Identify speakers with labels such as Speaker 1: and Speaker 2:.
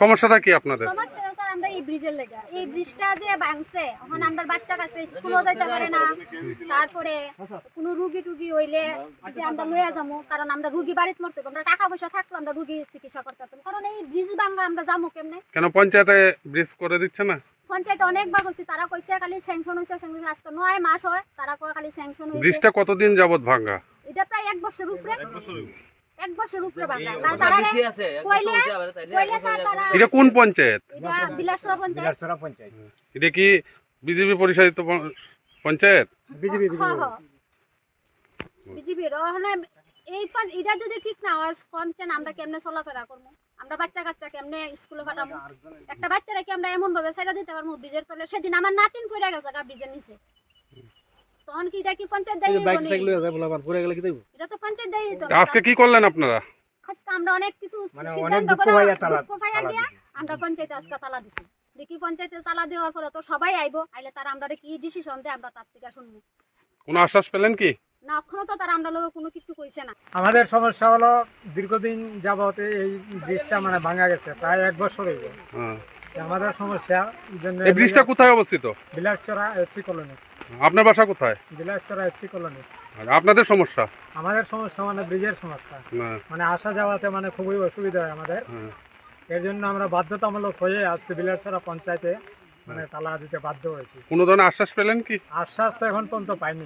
Speaker 1: সমস্যাটা কি আপনাদের?
Speaker 2: সমস্যা স্যার আমরা এই ব্রিজের লেগে। এই ব্রিজটা যে ভাঙছে এখন আমরা বাচ্চা কাছে স্কুলও যাইতে পারে না। তারপরে কোনো রুগী টুগী হইলে যে আমরা লইয়া যাব কারণ আমরা রুগী বাড়িতে মরতে আমরা টাকা পয়সা থাকলে আমরা রুগী চিকিৎসা করতে পারতাম। কারণ এই ব্রিজ ভাঙা আমরা যাব কেমনে?
Speaker 1: কেন পঞ্চায়েতে ব্রিজ করে দিচ্ছে না?
Speaker 2: পঞ্চায়েত অনেকবার করছি তারা কইছে খালি স্যাংশন হয়েছে স্যাংশন আজকে নয় মাস হয় তারা কয় খালি স্যাংশন হয়েছে
Speaker 1: ব্রিজটা কতদিন যাবত ভাঙা?
Speaker 2: এটা প্রায় এক বছর উপরে। এক বছর উপরে ভাঙা তার তারা কইলে কইলে স্যার তারা
Speaker 1: এটা কোন পঞ্চায়েত?
Speaker 2: বিলাসরা পঞ্চায়েত।
Speaker 3: পঞ্চায়েত।
Speaker 1: এটা কি বিজেপি পরিচালিত পঞ্চায়েত?
Speaker 3: বিজেপি
Speaker 2: হ্যাঁ হ্যাঁ বিজেপির ওখানে এই ফান- এটা যদি ঠিক না হয় আমরা কেমনে চলাফেরা করব? আমরা বাচ্চা কাচ্চা কেমনে স্কুলে পাঠাবো একটা বাচ্চারা কি আমরা এমন ভাবে ছেড়ে দিতে পারব? ব্রিজের তলে? সেদিন আমার নাতিন পড়ে গেছে গা ব্রিজের নিচে। তখন কি এটা কি পঞ্চায়েত দায়ী
Speaker 3: বাইক
Speaker 2: নি?
Speaker 3: যায় বলে আবার পড়ে গেলে কি দেব
Speaker 2: এটা তো পঞ্চায়েত দায়ী
Speaker 1: তা। আজকে কি করলেন আপনারা?
Speaker 2: আজকে আমরা অনেক কিছু
Speaker 3: মানে
Speaker 2: সিদ্ধান্ত
Speaker 3: দুঃখ
Speaker 2: করে
Speaker 3: তালা-
Speaker 2: দুঃখ পাইয়া গিয়া আমরা পঞ্চায়েতে আজকে তালা দিছি। দেখি পঞ্চায়েতে তালা দেওয়ার পরে তো সবাই আইবো আইলে তারা আমরা কি ডিসিশন দেয় আমরা তার থেকে শুনব।
Speaker 1: কোনো আশ্বাস পেলেন কি?
Speaker 2: না এখনও তো তারা আমরা লোক কোনো কিছু কইছে না।
Speaker 3: আমাদের সমস্যা হলো দীর্ঘদিন যাবত এই ব্রিজটা মানে ভাঙা গেছে প্রায় এক বছর হইব।
Speaker 1: হ্যাঁ।
Speaker 3: আমাদের সমস্যা
Speaker 1: এই ব্রিজটা কোথায় অবস্থিত?
Speaker 3: Bilaschara AC colony.
Speaker 1: আপনার বাসা কোথায়?
Speaker 3: Bilaschara AC colony.
Speaker 1: আপনাদের সমস্যা?
Speaker 3: আমাদের সমস্যা মানে ব্রিজের সমস্যা। মানে আসা যাওয়াতে মানে খুবই অসুবিধা হয় আমাদের।
Speaker 1: হ্যাঁ।
Speaker 3: এর জন্য আমরা বাধ্যতামূলক হয়ে আজকে বিলাসচরা পঞ্চায়েতে মানে তালা দিতে বাধ্য হয়েছি।
Speaker 1: কোনো ধরনের আশ্বাস পেলেন কি?
Speaker 3: আশ্বাস তো এখন পর্যন্ত পাইনি।